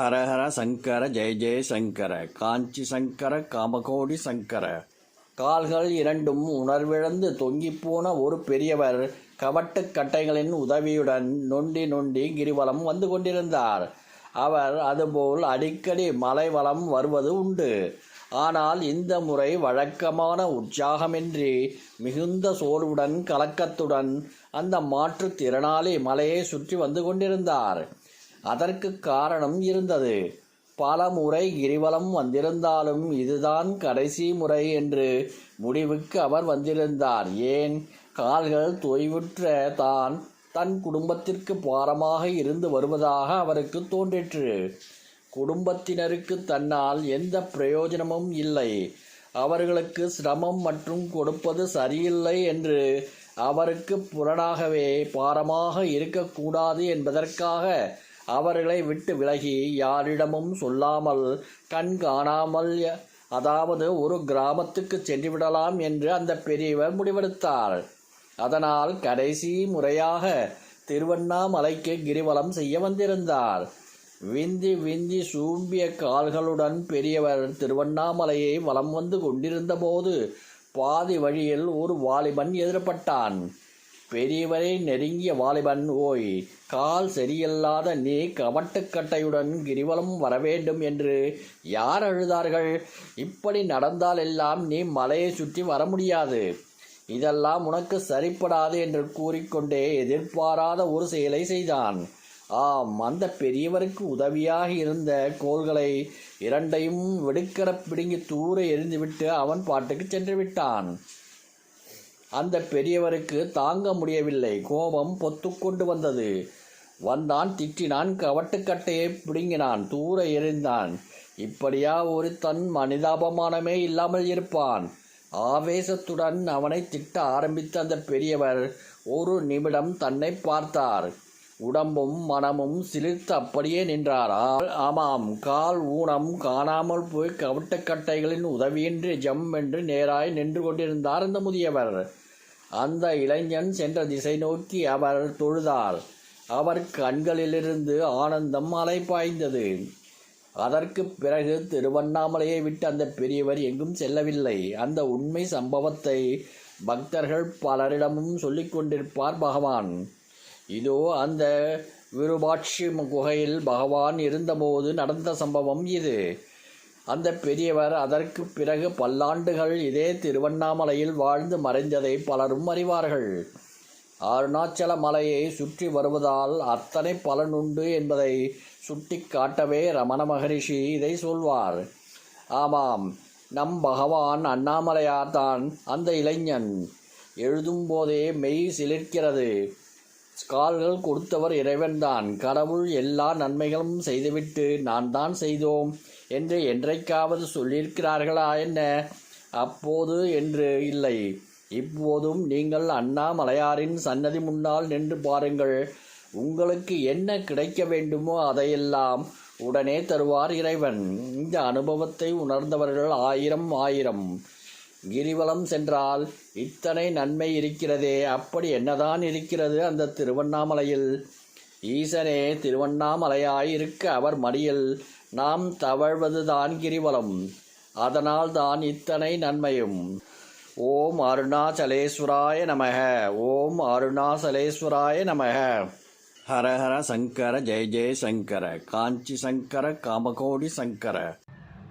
ஹரஹர சங்கர ஜெய ஜெய சங்கர. காஞ்சி சங்கர காமகோடி சங்கர. கால்கள் இரண்டும் உணர்விழந்து தொங்கிப்போன ஒரு பெரியவர் கவட்டுக் கட்டைகளின் உதவியுடன் நொண்டி நொண்டி கிரிவலம் வந்து கொண்டிருந்தார். அவர் அதுபோல் அடிக்கடி மலைவளம் வருவது உண்டு. ஆனால் இந்த முறை வழக்கமான உற்சாகமின்றி மிகுந்த சோர்வுடன் கலக்கத்துடன் அந்த மாற்றுத்திறனாளி மலையை சுற்றி வந்து கொண்டிருந்தார். அதற்கு காரணம் இருந்தது. பல முறை கிரிவலம் வந்திருந்தாலும் இதுதான் கடைசி முறை என்று முடிவுக்கு அவர் வந்திருந்தார். ஏன்? கால்கள் தொய்வுற்ற தான் தன் குடும்பத்திற்கு பாரமாக இருந்து வருவதாக அவருக்கு தோன்றிற்று. குடும்பத்தினருக்கு தன்னால் எந்த பிரயோஜனமும் இல்லை. அவர்களுக்கு சிரமம் மற்றும் கொடுப்பது சரியில்லை என்று அவருக்கு புலனாகவே பாரமாக இருக்கக்கூடாது என்பதற்காக அவர்களை விட்டு விலகி யாரிடமும் சொல்லாமல் கண் காணாமல் அதாவது ஒரு கிராமத்துக்கு சென்றுவிடலாம் என்று அந்த பெரியவர் முடிவெடுத்தார். அதனால் கடைசி முறையாக திருவண்ணாமலைக்கு கிரிவலம் செய்ய வந்திருந்தார். விந்தி விந்தி சூம்பிய கால்களுடன் பெரியவர் திருவண்ணாமலையை வலம் வந்து கொண்டிருந்தபோது பாதி வழியில் ஒரு வாலிபன் எதிர்பட்டான் பெரியவரை நெருங்கிய வாலிபன் ஓய் கால் சரியில்லாத நீ கவட்டுக்கட்டையுடன் கிரிவலம் வரவேண்டும் என்று யார் அழுதார்கள்? இப்படி நடந்தால் எல்லாம் நீ மலையை சுற்றி வர முடியாது. இதெல்லாம் உனக்கு சரிப்படாது என்று கூறிக்கொண்டே எதிர்பாராத ஒரு செயலை செய்தான். ஆம் அந்த பெரியவருக்கு உதவியாக இருந்த கோள்களை இரண்டையும் வெடுக்கட பிடுங்கி தூர எரிந்துவிட்டு அவன் பாட்டுக்கு சென்று விட்டான். அந்த பெரியவருக்கு தாங்க முடியவில்லை. கோபம் பொத்துக்கொண்டு வந்தது. வந்தான் திட்டினான் கவட்டுக்கட்டையை பிடுங்கினான் தூர எறிந்தான். இப்படியா ஒரு தன் மனிதாபமானமே இல்லாமல் இருப்பான்? ஆவேசத்துடன் அவனை திட்ட ஆரம்பித்த அந்த பெரியவர் ஒரு நிமிடம் தன்னை பார்த்தார். உடம்பும் மனமும் சிலிர்த்து அப்படியே நின்றார்? ஆமாம் கால் ஊனம் காணாமல் போய் கவிட்டக்கட்டைகளின் உதவியின்றி ஜம் என்று நேராய் நின்று கொண்டிருந்தார் அந்த முதியவர். அந்த இளைஞன் சென்ற திசை நோக்கி அவர் தொழுதார். அவர் கண்களிலிருந்து ஆனந்தம் அலை பாய்ந்தது. அதற்கு பிறகு திருவண்ணாமலையை விட்டு அந்த பெரியவர் எங்கும் செல்லவில்லை. அந்த உண்மை சம்பவத்தை பக்தர்கள் பலரிடமும் சொல்லிக் கொண்டிருப்பார் பகவான். இதோ அந்த விருபாட்சி குகையில் பகவான் இருந்தபோது நடந்த சம்பவம் இது. அந்த பெரியவர் அதற்கு பிறகு பல்லாண்டுகள் இதே திருவண்ணாமலையில் வாழ்ந்து மறைந்ததை பலரும் அறிவார்கள். அருணாச்சல மலையை சுற்றி வருவதால் அத்தனை பலனுண்டு என்பதை சுட்டி காட்டவே ரமண மகரிஷி இதை சொல்வார். ஆமாம் நம் பகவான் அண்ணாமலையார் தான் அந்த இளைஞன். எழுதும்போதே மெய் சிலிர்க்கிறது. கால்கள் கொடுத்தவர் இறைவன்தான். கடவுள் எல்லா நன்மைகளும் செய்துவிட்டு நான் தான் செய்தோம். என்று என்றைக்காவது சொல்லியிருக்கிறார்களா என்ன? அப்போது என்று இல்லை. இப்போதும் நீங்கள் அண்ணாமலையாரின் சன்னதி முன்னால் நின்று பாருங்கள். உங்களுக்கு என்ன கிடைக்க வேண்டுமோ அதையெல்லாம் உடனே தருவார் இறைவன். இந்த அனுபவத்தை உணர்ந்தவர்கள் ஆயிரம் ஆயிரம். கிரிவலம் சென்றால் இத்தனை நன்மை இருக்கிறதே அப்படி என்னதான் இருக்கிறது அந்த திருவண்ணாமலையில்? ஈசனே திருவண்ணாமலையாயிருக்க அவர் மடியில் நாம் தவழ்வதுதான் கிரிவலம். அதனால் தான் இத்தனை நன்மையும். ஓம் அருணாச்சலேஸ்வராய நமக ஓம் அருணாச்சலேஸ்வராய நமக. ஹரஹர சங்கர ஜெய ஜெய சங்கர காஞ்சி சங்கர காமகோடி சங்கர.